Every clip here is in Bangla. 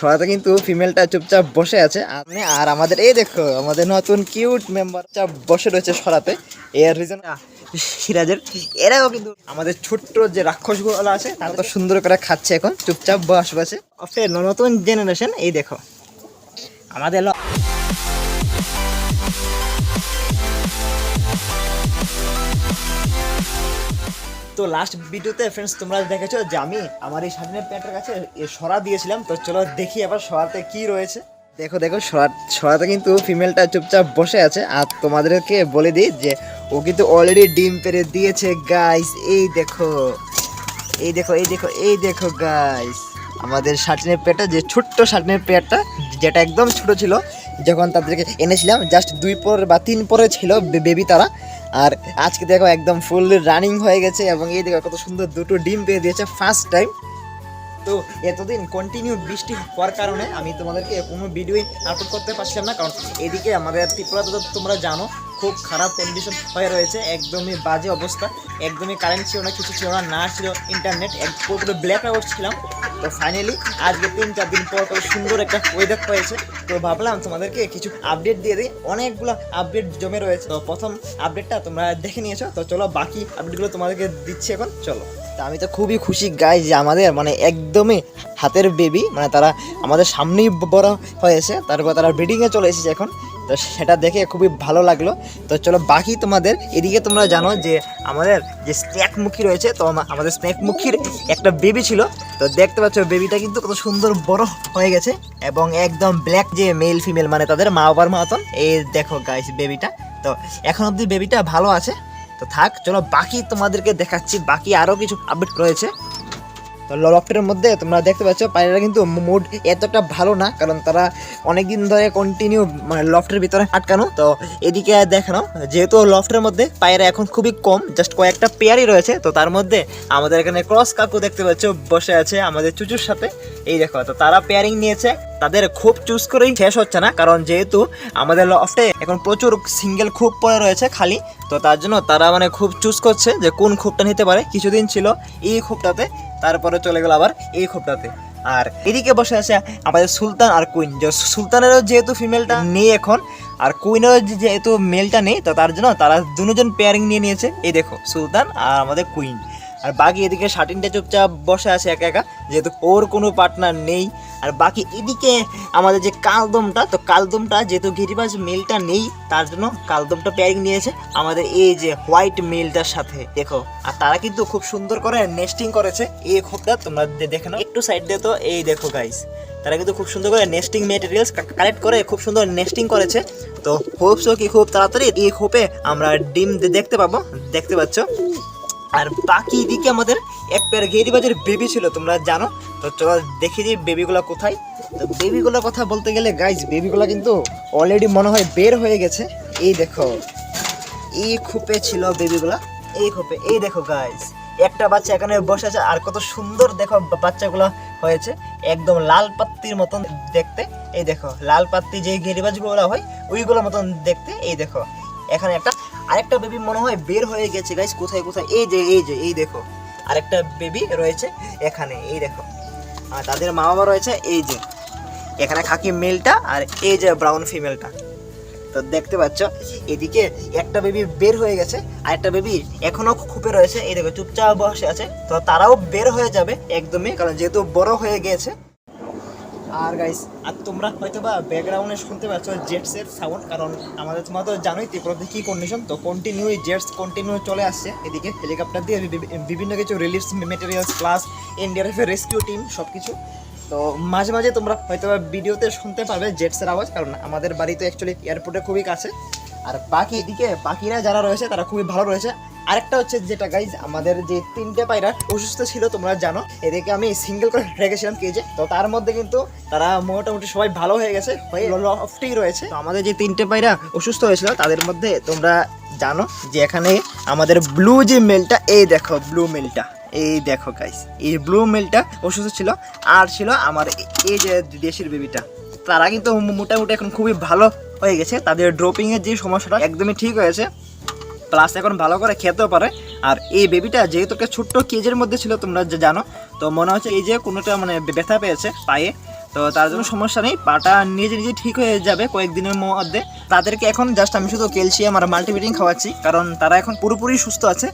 সরাতে কিন্তু ফিমেলটা চুপচাপ বসে আছে। আপনি আর আমাদের, এই দেখো, আমাদের নতুন কিউট মেম্বার চাপ বসে রয়েছে সরাতে। এর রিজন সিরাজের, এরাও কিন্তু আমাদের ছোট্ট যে রাক্ষসগুলো আছে, তারা তো সুন্দর করে খাচ্ছে এখন, চুপচাপ বস বসে নতুন জেনারেশন এই দেখো। আমাদের তো লাস্ট ভিডিওতে ফ্রেন্ডস তোমরা দেখেছ যে আমি আমার এই স্বাধীনের প্যান্টের কাছে সরা দিয়েছিলাম। তো চলো দেখি আবার সরাতে কি রয়েছে। দেখো দেখো, সরা, সরাতে কিন্তু ফিমেলটা চুপচাপ বসে আছে। আর তোমাদেরকে বলে দিই যে, ও কিন্তু অলরেডি ডিম পেরে দিয়েছে গাইস এই দেখো এই দেখো এই দেখো এই দেখো গাইস আমাদের শার্টিনের পেয়ারটা যে ছোট্ট শার্টিনের পেয়ারটা যেটা একদম ছোট ছিল, যখন তাদেরকে এনেছিলাম জাস্ট দুই পর বা তিন পরে ছিল বেবি তারা। আর আজকে দেখো একদম ফুল রানিং হয়ে গেছে এবং এই দেখো কত সুন্দর দুটো ডিম পেয়ে দিয়েছে ফার্স্ট টাইম তো এতদিন কন্টিনিউ বৃষ্টি হওয়ার কারণে আমি তোমাদেরকে কোনো ভিডিওই আপলোড করতে পারছিলাম না, কারণ এদিকে আমাদের ত্রিপুরা তো তোমরা জানো খুব খারাপ কন্ডিশন হয়ে রয়েছে, একদমই বাজে অবস্থা, একদমই কারেন্ট ছিল না, কিছু ছিল না না ছিল ইন্টারনেট এক পুরো ব্ল্যাক আউট ছিলাম। তো ফাইনালি আজকে তিন চার দিন পর সুন্দর একটা ওয়েদার হয়েছে। তো ভাবলাম তোমাদেরকে কিছু আপডেট দিয়ে দিই, অনেকগুলো আপডেট জমে রয়েছে। তো প্রথম আপডেটটা তোমরা দেখে নিয়েছো, তো চলো বাকি আপডেটগুলো তোমাদেরকে দিচ্ছি এখন, চলো। তা আমি তো খুবই খুশি গাই যে আমাদের মানে একদমই হাতের বেবি মানে তারা আমাদের সামনেই বড় হয়েছে, তারপর তারা ব্রিডিংয়ে চলে এসেছে এখন। তো সেটা দেখে খুবই ভালো লাগল। তো চলো বাকি তোমাদের, এদিকে তোমরা জানো যে আমাদের যে স্ন্যাক মুখী রয়েছে, তো আমাদের স্ন্যাক মুখীর একটা বেবি ছিল। তো দেখতে পাচ্ছ বেবিটা কিন্তু কত সুন্দর বড় হয়ে গেছে এবং একদম ব্ল্যাক যে মেল ফিমেল মানে তাদের মা বাবার মতন। এই দেখো গাইস বেবিটা তো এখন অবধি বেবিটা ভালো আছে। তো থাক, চলো বাকি তোমাদেরকে দেখাচ্ছি। বাকি আরও কিছু আপডেট রয়েছে। তো মধ্যে তোমরা দেখতে পাচ্ছ, পায়রারা কিন্তু মুড এতটা ভালো না, কারণ তারা অনেক দিন ধরে কন্টিনিউ মানে লফটের ভিতরে আটকানো। তো এদিকে দেখানো, যেহেতু লফটের মধ্যে পায়রা এখন খুবই কম জাস্ট কয়েকটা পেয়ারই রয়েছে, তো তার মধ্যে আমাদের এখানে ক্রস কাকু দেখতে পাচ্ছ, বসে আছে আমাদের চুচুর সাথে। এই দেখো, তো তারা পেয়ারিং নিয়েছে, তাদের খুব চুজ করেই শেষ হচ্ছে না, কারণ যেহেতু আমাদের লফটে এখন প্রচুর সিঙ্গেল খুব পড়ে রয়েছে খালি, তো তার জন্য তারা মানে খুব চুজ করছে যে কোন খুবটা নিতে পারে। কিছুদিন ছিল এই খুবটাতে তারপরে চলে গেল আবার এই খোপটাতে। আর এদিকে বসে আছে আমাদের সুলতান আর কুইন। যে সুলতানেরও যেহেতু ফিমেলটা নেই এখন, আর কুইনেরও যেহেতু মেলটা নেই, তো তার জন্য তারা দুজন পেয়ারিং নিয়ে নিয়েছে। এই দেখো, সুলতান আর আমাদের কুইন। আর বাকি এদিকে শার্টিনটা চুপচাপ বসে আছে একা একা, যেহেতু ওর কোনো পার্টনার নেই। আর বাকি এদিকে আমাদের যে কালদমটা, তো কালদমটা যেহেতু গিরিবাজ মেলটা নেই, তার জন্য কালদমটা পেয়ারিং নিয়েছে আমাদের এই যে হোয়াইট মেলটার সাথে। দেখো, আর তারা কিন্তু খুব সুন্দর করে নেস্টিং করেছে। এই খোপটা তোমরা দেখে নাও। একটু সাইড দিয়ে তো এই দেখো গাইস তারা কিন্তু খুব সুন্দর করে নেস্টিং মেটেরিয়ালস কালেক্ট করে খুব সুন্দর নেস্টিং করেছে। তো হোপসও কি খুব তাড়াতাড়ি এই খোপে আমরা ডিম দেখতে পাবো। দেখতে পাচ্ছ? আর বাকি দিকে আমাদের এক পেয়ার গেরিবাজের বেবি ছিল, তোমরা জানো? তো চলো দেখি যে বেবিগুলো কোথায়। তো বেবিগুলোর কথা বলতে গেলে গাইজ বেবিগুলো কিন্তু অলরেডি মনে হয় বের হয়ে গেছে। এই দেখো, এই খোপে ছিল বেবিগুলা এই খোপে, এই দেখো গাইজ একটা বাচ্চা এখানে বসে আছে, আর কত সুন্দর দেখো বাচ্চাগুলো হয়েছে। একদম লাল পাত্তির মতন দেখতে, এই দেখো, লাল পাত্তি যে গিরিবাজগুলো হয়, ওইগুলোর মতন দেখতে, এই দেখো। এখানে একটা আরেকটা বেবি মনে হয় বের হয়ে গেছে গাইস কোথায় কোথায়? এই যে এই যে, এই দেখো। আরেকটা বেবি রয়েছে এখানে, এই দেখো। আর তাদের মা বাবা রয়েছে, এই যে। এখানে খাকি মেলটা আর এই যে ব্রাউন ফিমেলটা তো দেখতে পাচ্ছ, এদিকে একটা বেবি বের হয়ে গেছে আর একটা বেবি এখনও খুপে রয়েছে। এই দেখো, চুপচাপ বসে আছে। তো তারাও বের হয়ে যাবে একদমই, কারণ যেহেতু বড় হয়ে গেছে আর গাইস আর তোমরা হয়তো বা ব্যাকগ্রাউন্ডে শুনতে পাচ্ছ জেটসের সাউন্ড কারণ আমাদের তোমরা তো জানোই ত্রিপুরাতে কী কন্ডিশন তো কন্টিনিউ জেটস কন্টিনিউ চলে আসছে। এদিকে হেলিকপ্টার দিয়ে বিভিন্ন কিছু রিলিফ মেটেরিয়ালস প্লাস এনডিআরএফের রেস্কিউ টিম সব কিছু তো মাঝে মাঝে তোমরা হয়তো বা ভিডিওতে শুনতে পাবে জেটসের আওয়াজ, কারণ আমাদের বাড়ি তো অ্যাকচুয়ালি এয়ারপোর্টে খুবই কাছে। আর বাকি এদিকে বাকিরা যারা রয়েছে তারা খুবই ভালো রয়েছে। আরেকটা হচ্ছে যেটা গাইজ আমাদের যে তিনটে পায়রা অসুস্থ ছিল, তোমরা জানো। এদিকে আমি সিঙ্গেল করে রেখেছিলাম কেজে তো তার মধ্যে কিন্তু তারা মোটামুটি সবাই ভালো হয়ে গেছে, হয়ে লফটেই রয়েছে। তো আমাদের যে তিনটে পায়রা অসুস্থ হয়েছিল, তাদের মধ্যে তোমরা জানো যে এখানে আমাদের ব্লু যে মেলটা এই দেখো ব্লু মেলটা এই দেখো গাইস এই ব্লু মেলটা অসুস্থ ছিল। আর ছিল আমার এই যে দেশের বেবিটা তারা কিন্তু মোটামুটি এখন খুবই ভালো হয়ে গেছে। তাদের ড্রপিংয়ের যে সমস্যাটা একদমই ঠিক হয়েছে। প্লাস এখন ভালো করে খেতেও পারে। আর এই বেবিটা যেহেতু একটা ছোট্ট কেজের মধ্যে ছিল, তোমরা যে জানো, তো মনে হচ্ছে এই যে কোনোটা মানে ব্যথা পেয়েছে পায়ে। তো তার জন্য সমস্যা নেই, পাটা নিজে নিজে ঠিক হয়ে যাবে কয়েকদিনের মধ্যে। তাদেরকে এখন জাস্ট আমি শুধু ক্যালসিয়াম আর মাল্টিভিটামিন খাওয়াচ্ছি, কারণ তারা এখন পুরোপুরি সুস্থ আছে।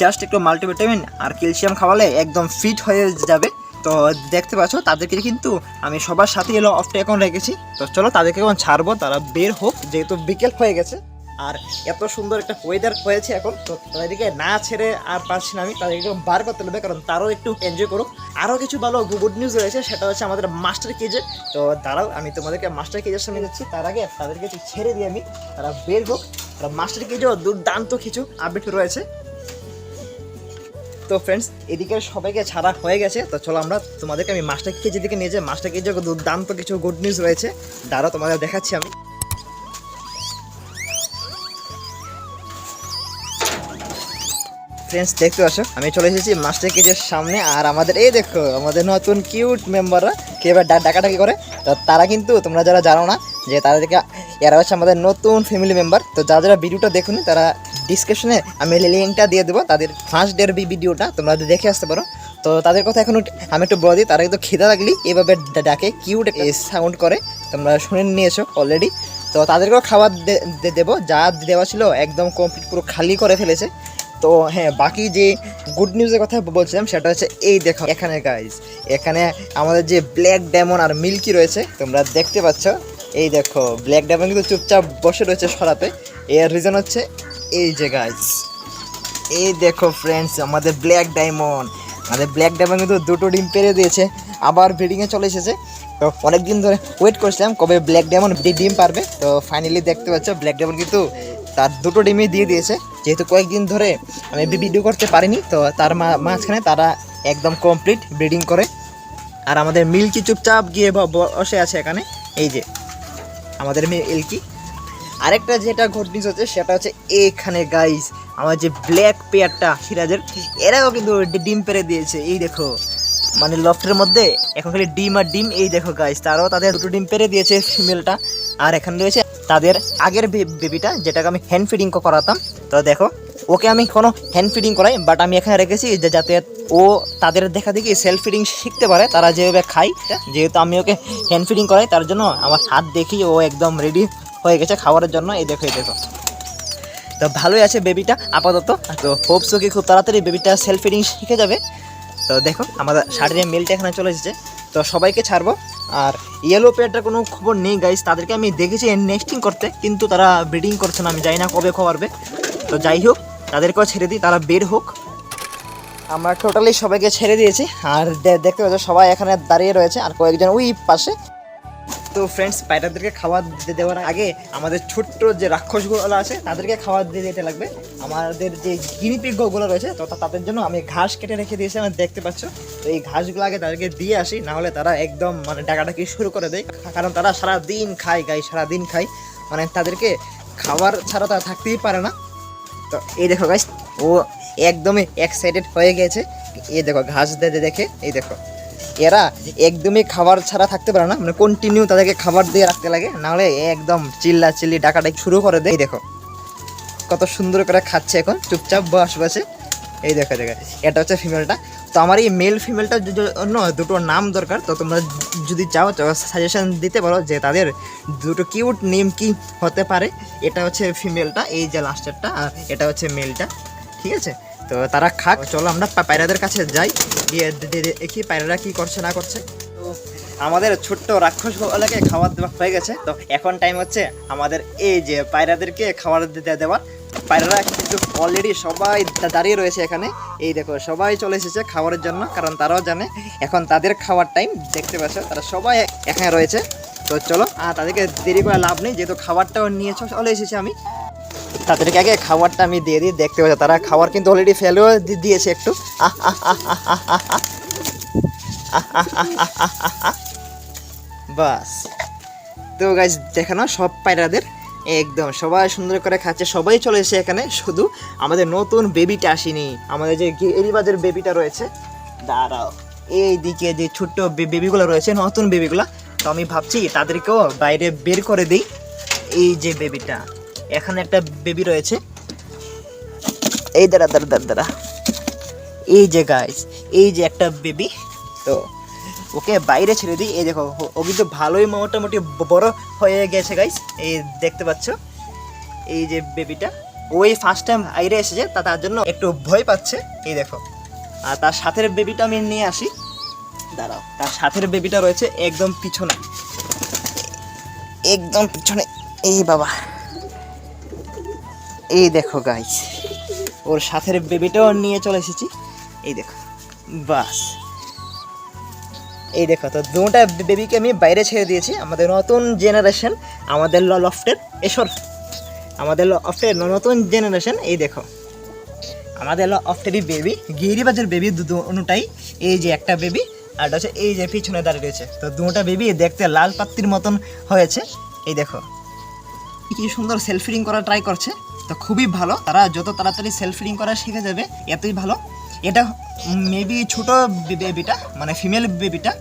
জাস্ট একটু মাল্টিভিটামিন আর ক্যালসিয়াম খাওয়ালে একদম ফিট হয়ে যাবে। তো দেখতে পাচ্ছ, তাদেরকে কিন্তু আমি সবার সাথে এলো অফটা এখন রেখেছি। তো চলো তাদেরকে এখন ছাড়বো, তারা বের হোক, যেহেতু বিকেল হয়ে গেছে। আর এত সুন্দর একটা ওয়েদার হয়েছে এখন, তো তাদেরকে না ছেড়ে আর পারছি না আমি তাদেরকে বার করতে হবে, কারণ তারাও একটু এনজয় করুক। আরও কিছু ভালো গুড নিউজ রয়েছে, সেটা হচ্ছে আমাদের মাস্টার কেজে তো দাঁড়াও, আমি তোমাদেরকে মাস্টার কেজের সামনে যাচ্ছি, তার আগে তাদেরকে ছেড়ে দিই আমি তারা বের হোক। তারা মাস্টার কেজেও দুর্দান্ত কিছু আপডেট রয়েছে। তো ফ্রেন্ডস এদিকে সবাইকে ছাড়া হয়ে গেছে, তো চলো আমরা তোমাদেরকে আমি মাস্টার কেজি দিকে নিয়ে যাই। মাস্টার কেজি দুর্দান্ত কিছু গুড নিউজ রয়েছে। দাঁড়াও, তোমাদের দেখাচ্ছি আমি। ফ্রেন্ডস দেখতে পাচ্ছ আমি চলে এসেছি মাস্টার কেজের সামনে। আর আমাদের, এই দেখো, আমাদের নতুন কিউট মেম্বাররা কে এবার ডাকাডাকি করে। তো তারা কিন্তু, তোমরা যারা জানো না, যে তাদেরকে, এরা হচ্ছে আমাদের নতুন ফ্যামিলি মেম্বার তো যারা যারা ভিডিওটা দেখুন, তারা ডিসক্রিপশনে আমি লিঙ্কটা দিয়ে দেবো। তাদের ফার্স্ট ডের ভিডিওটা তোমরা দেখে আসতে পারো। তো তাদের কথা এখন আমি একটু বলে দিই, তারা কিন্তু খিদা লাগলি, এভাবে ডাকে কিউট সাউন্ড করে। তোমরা শুনে নিয়েছো অলরেডি তো তাদেরকেও খাবার দেবো। যা দেওয়া ছিল, একদম কমপ্লিট পুরো খালি করে ফেলেছে। তো হ্যাঁ বাকি যে গুড নিউজের কথা বলছিলাম সেটা হচ্ছে এই দেখো এখানে গাইজ এখানে আমাদের যে ব্ল্যাক ডায়মন্ড আর মিল্কি রয়েছে, তোমরা দেখতে পাচ্ছ। এই দেখো ব্ল্যাক ডায়মন্ড কিন্তু চুপচাপ বসে রয়েছে সরাতে। এর রিজন হচ্ছে এই যে গাইজ এই দেখো ফ্রেন্ডস আমাদের ব্ল্যাক ডায়মন্ড আমাদের ব্ল্যাক ডায়মন্ড কিন্তু দুটো ডিম পেরে দিয়েছে, আবার ব্রিডিংয়ে চলে এসেছে। তো অনেক দিন ধরে ওয়েট করছিলাম কবে ব্ল্যাক ডায়মন্ড ডিম পারবে। তো ফাইনালি দেখতে পাচ্ছ ব্ল্যাক ডায়মন্ড কিন্তু তার দুটো ডিমই দিয়ে দিয়েছে। যেহেতু কয়েকদিন ধরে আমি ভিডিও করতে পারিনি, তো তার মাঝখানে তারা একদম কমপ্লিট ব্রিডিং করে। আর আমাদের মিল্কি চুপচাপ গিয়ে বসে আছে এখানে। এই যে, আমাদের মিল্কি। আরেকটা যেটা ঘট নিউজ হচ্ছে, সেটা হচ্ছে এখানে গাইস আমার যে ব্ল্যাক পেয়ারটা সিরাজের, এরাও কিন্তু ডিম পেরে দিয়েছে। এই দেখো মানে লফটের মধ্যে, এখন খালি ডিম আর ডিম, এই দেখো গাইস তারাও তাদের দুটো ডিম পেরে দিয়েছে ফিমেলটা আর এখানে রয়েছে তাদের আগের বেবিটা যেটাকে আমি হ্যান্ড ফিডিং করাতাম। তো দেখো, ওকে আমি কোনো হ্যান্ড ফিডিং করাই বাট আমি এখানে রেখেছি যে যাতে ও তাদের দেখা দেখি সেলফ ফিডিং শিখতে পারে, তারা যেভাবে খায়, যেহেতু আমি ওকে হ্যান্ড ফিডিং করাই, তার জন্য আমার হাত দেখি ও একদম রেডি হয়ে গেছে খাবারের জন্য। এই দেখো এই দেখো। তো ভালোই আছে বেবিটা আপাতত। তো হোপসো কি খুব তাড়াতাড়ি বেবিটা সেলফ ফিডিং শিখে যাবে। তো দেখো, আমাদের শাড়ির মেলটা এখানে চলে এসেছে। তো সবাইকে ছাড়বো। আর ইয়েলো পেয়ারটার কোনো খবর নেই গাইস তাদেরকে আমি দেখেছি নেক্সটিং করতে, কিন্তু তারা ব্রিডিং করছে না, আমি জানি না কবে খবরবে। তো যাই হোক, তাদেরকেও ছেড়ে দিই, তারা বের হোক। আমরা টোটালি সবাইকে ছেড়ে দিয়েছি। আর দেখতে পাচ্ছ, সবাই এখানে দাঁড়িয়ে রয়েছে, আর কয়েকজন ওই পাশে। তো ফ্রেন্ডস পায়রাদেরকে খাবার দেওয়ার আগে আমাদের ছোট্ট যে রাক্ষসগুলো আছে, তাদেরকে খাবার দিয়ে দিতে লাগবে। আমাদের যে গিনিপিগগুলো রয়েছে, তো তাদের জন্য আমি ঘাস কেটে রেখে দিয়েছি আমি দেখতে পাচ্ছ। তো এই ঘাসগুলো আগে তাদেরকে দিয়ে আসি, না হলে তারা একদম মানে ডাকাডাকি শুরু করে দেয়। কারণ তারা সারা দিন খায় গাই সারা দিন খায়। মানে তাদেরকে খাবার ছাড়া তারা থাকতেই পারে না। তো এই দেখো গাইস ও একদমই এক্সাইটেড হয়ে গেছে। এই দেখো, ঘাস দে দেখে, এই দেখো। এরা একদমই খাবার ছাড়া থাকতে পারে না। মানে কন্টিনিউ তাদেরকে খাবার দিয়ে রাখতে লাগে, নাহলে একদম চিল্লা চিল্লি ডাকাডাকি শুরু করে দেয়। দেখো, কত সুন্দর করে খাচ্ছে এখন, চুপচাপ বস বসে। এই দেখো দেখো, এটা হচ্ছে ফিমেলটা তো আমার এই মেল ফিমেলটার জন্য দুটো নাম দরকার, তো তোমরা যদি চাও সাজেশন দিতে পারো যে তাদের দুটো কিউট নেম কি হতে পারে। এটা হচ্ছে ফিমেলটা এই যে লাস্টারটা আর এটা হচ্ছে মেলটা ঠিক আছে? তো তারা খাক, চলো আমরা পায়রাদের কাছে যাই। গিয়ে দেখি পায়রারা কি করছে, না করছে। তো আমাদের ছোট্ট রাক্ষস গোলাকে খাবার দেওয়া হয়ে গেছে। তো এখন টাইম হচ্ছে আমাদের এই যে পায়রাদেরকে খাবার দিতে দেওয়ার। পায়রারা কিন্তু অলরেডি সবাই দাঁড়িয়ে রয়েছে এখানে। এই দেখো, সবাই চলে এসেছে খাবারের জন্য, কারণ তারাও জানে। এখন তাদের খাওয়ার টাইম দেখতে পাচ্ছ, তারা সবাই এখানে রয়েছে। তো চলো, আর তাদেরকে দেরি করে লাভ নেই, যেহেতু খাবারটাও নিয়ে চলে এসেছি আমি। তাদেরকে আগে খাবারটা আমি দিয়ে দিই, দেখতে পাচ্ছি, তারা খাবার কিন্তু অলরেডি ফেলেও দিয়েছে একটু। বাস। তো গাইজ দেখানো সব পায়রাদের একদম সবাই সুন্দর করে খাচ্ছে, সবাই চলে এসে এখানে, শুধু আমাদের নতুন বেবিটা আসেনি, আমাদের যে এরিবাজের বেবিটা রয়েছে। দাঁড়াও এই দিকে যে ছোট্ট বেবিগুলো রয়েছে, নতুন বেবিগুলো তো আমি ভাবছি তাদেরকেও বাইরে বের করে দিই, এই যে বেবিটা এখানে একটা বেবি রয়েছে। এই দাঁড়া দাঁড়া দাঁড়া দাঁড়া। এই যে গাইস এই যে একটা বেবি তো ওকে বাইরে ছেড়ে দিই। এই দেখো, ও- কিন্তু ভালোই মোটামুটি বড় হয়ে গেছে গাইস এই দেখতে পাচ্ছ? এই যে বেবিটা ওই ফার্স্ট টাইম বাইরে এসেছে, তা তার জন্য একটু ভয় পাচ্ছে। এই দেখো, আর তার সাথের বেবিটা আমি নিয়ে আসি। দাঁড়াও, তার সাথের বেবিটা রয়েছে একদম পিছনে। একদম পিছনে। এই বাবা। এই দেখো গাইস ওর সাথের বেবিটাও নিয়ে চলে এসেছি। এই দেখো, বাস। এই দেখো, তো দুটা বেবিকে আমি বাইরে ছেড়ে দিয়েছি। আমাদের নতুন জেনারেশন আমাদের লফটের এসর আমাদের লফটের নতুন জেনারেশন এই দেখো। আমাদের লফটেরই বেবি গিরিবাজের বেবি দুটাই। এই যে একটা বেবি আর হচ্ছে এই যে পিছনে দাঁড়িয়ে রয়েছে। তো দুটা বেবি দেখতে লাল পাত্তির মতন হয়েছে। এই দেখো কি সুন্দর সেলফ ফিডিং করা ট্রাই করছে, তো খুবই ভালো। তারা যত তাড়াতাড়ি সেলফ ফিডিং করা শিখে যাবে, এতই ভালো। এটা মেবি ছোট বেবিটা মানে ফিমেল বেবিটা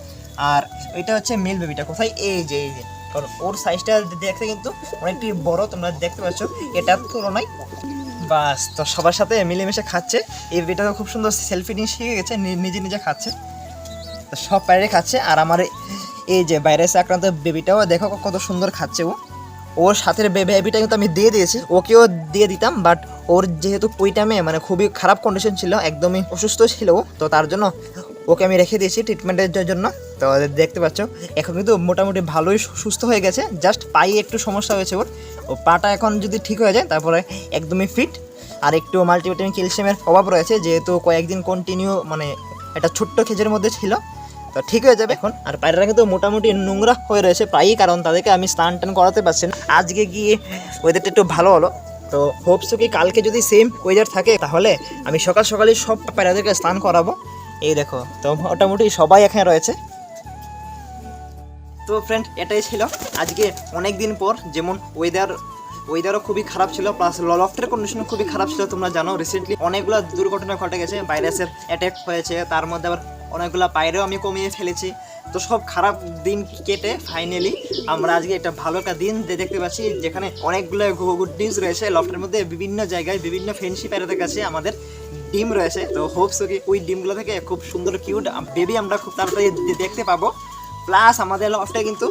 আর এটা হচ্ছে মেল বেবিটা কোথায়? এই যে এই যে। কারণ ওর সাইজটা দেখতে কিন্তু অনেকটি বড়, তোমরা দেখতে পাচ্ছ। এটার তুলনায় বাস, তো সবার সাথে মিলেমিশে খাচ্ছে। এই বেবিটা খুব সুন্দর সেলফ ফিডিং শিখে গেছে নিজে নিজে খাচ্ছে। সব বাইরে খাচ্ছে। আর আমার এই যে ভাইরাসে আক্রান্ত বেবিটাও দেখো কত সুন্দর খাচ্ছে ও। ওর সাথে বেবিটা কিন্তু আমি দিয়ে দিয়েছি। ওকেও দিয়ে দিতাম বাট ওর যেহেতু ওই টাইমে মানে খুবই খারাপ কন্ডিশন ছিল, একদমই অসুস্থ ছিল, তো তার জন্য ওকে আমি রেখে দিয়েছি ট্রিটমেন্টের জন্য। তো দেখতে পাচ্ছ, এখন কিন্তু মোটামুটি ভালোই সুস্থ হয়ে গেছে জাস্ট পায়ে একটু সমস্যা হয়েছে ওর। ও পাটা এখন যদি ঠিক হয়ে যায়, তারপরে একদমই ফিট আর একটু মাল্টিভিটামিন ক্যালসিয়ামের অভাব রয়েছে, যেহেতু কয়েকদিন কন্টিনিউ মানে একটা ছোট্ট খেজের মধ্যে ছিল তো ঠিক হয়ে যাবে। এখন আর পায়রারা কিন্তু মোটামুটি নোংরা হয়ে রয়েছে প্রায়ই, কারণ তাদেরকে আমি স্নান টান করাতে পারছি না। আজকে গিয়ে ওয়েদারটা একটু ভালো হলো। তো হোপসো কি কালকে যদি সেম ওয়েদার থাকে, তাহলে আমি সকাল সকালই সব পায়রাদেরকে স্নান করাবো। এই দেখো, তো মোটামুটি সবাই এখানে রয়েছে। তো ফ্রেন্ড এটাই ছিল। আজকে অনেক দিন পর যেমন ওয়েদার ওয়েদারও খুবই খারাপ ছিল প্লাস লফটের কন্ডিশনও খুবই খারাপ ছিল, তোমরা জানো রিসেন্টলি অনেকগুলো দুর্ঘটনা ঘটে গেছে ভাইরাসের অ্যাটাক হয়েছে, তার মধ্যে আবার অনেকগুলো পায়রেও আমি কমিয়ে ফেলেছি। তো সব খারাপ দিন কেটে ফাইনালি আমরা আজকে একটা ভালো একটা দিন দেখতে পাচ্ছি, যেখানে অনেকগুলো গুড নিউজ রয়েছে। লফটের মধ্যে বিভিন্ন জায়গায় বিভিন্ন ফ্রেন্ডশিপ পায়রাদের কাছে আমাদের ডিম রয়েছে। তো হোপস কি ওই ডিমগুলো থেকে খুব সুন্দর কিউট বেবি আমরা খুব তাড়াতাড়ি দেখতে পাবো। প্লাস আমাদের লফটে কিন্তু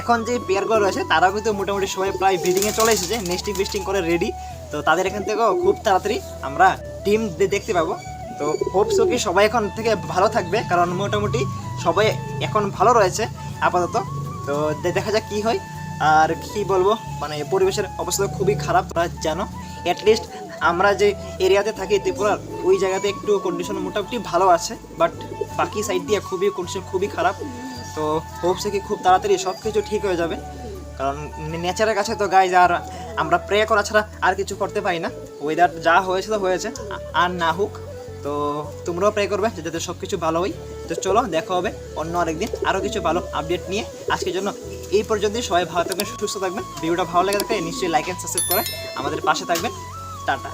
এখন যে পেয়ারগুলো রয়েছে, তারাও কিন্তু মোটামুটি সবাই প্রায় ব্রিডিংয়ে চলে এসেছে। নেস্টিং বেস্টিং করে রেডি তো তাদের এখান থেকেও খুব তাড়াতাড়ি আমরা ডিম দেখতে পাবো। তো হোপসো কি সবাই এখন থেকে ভালো থাকবে, কারণ মোটামুটি সবাই এখন ভালো রয়েছে আপাতত। তো দেখা যাক কী হয়। আর কি বলব মানে পরিবেশের অবস্থা খুবই খারাপ, তোমরা জানো। অ্যাটলিস্ট আমরা যে এরিয়াতে থাকি ত্রিপুরার ওই জায়গাতে একটু কন্ডিশন মোটামুটি ভালো আছে বাট বাকি সাইড দিয়ে খুবই কন্ডিশন খুবই খারাপ। তো হোপসে কি খুব তাড়াতাড়ি সব কিছু ঠিক হয়ে যাবে। কারণ নেচারের কাছে তো গাইজ আর আমরা প্রে করা ছাড়া আর কিছু করতে পারি না। ওয়েদার যা হয়েছে তো হয়েছে আর না হোক। তো তোমরাও প্রে করবে যাতে সব কিছু ভালো হয়। তো চলো, দেখা হবে অন্য আরেকদিন আরও কিছু ভালো আপডেট নিয়ে। আজকের জন্য এই পর্যন্তই। সবাই ভালো থাকবেন, সুস্থ থাকবেন। ভিডিওটা ভালো লাগে থাকে নিশ্চয়ই লাইক অ্যান্ড সাবস্ক্রাইব করে আমাদের পাশে থাকবেন। টাটা।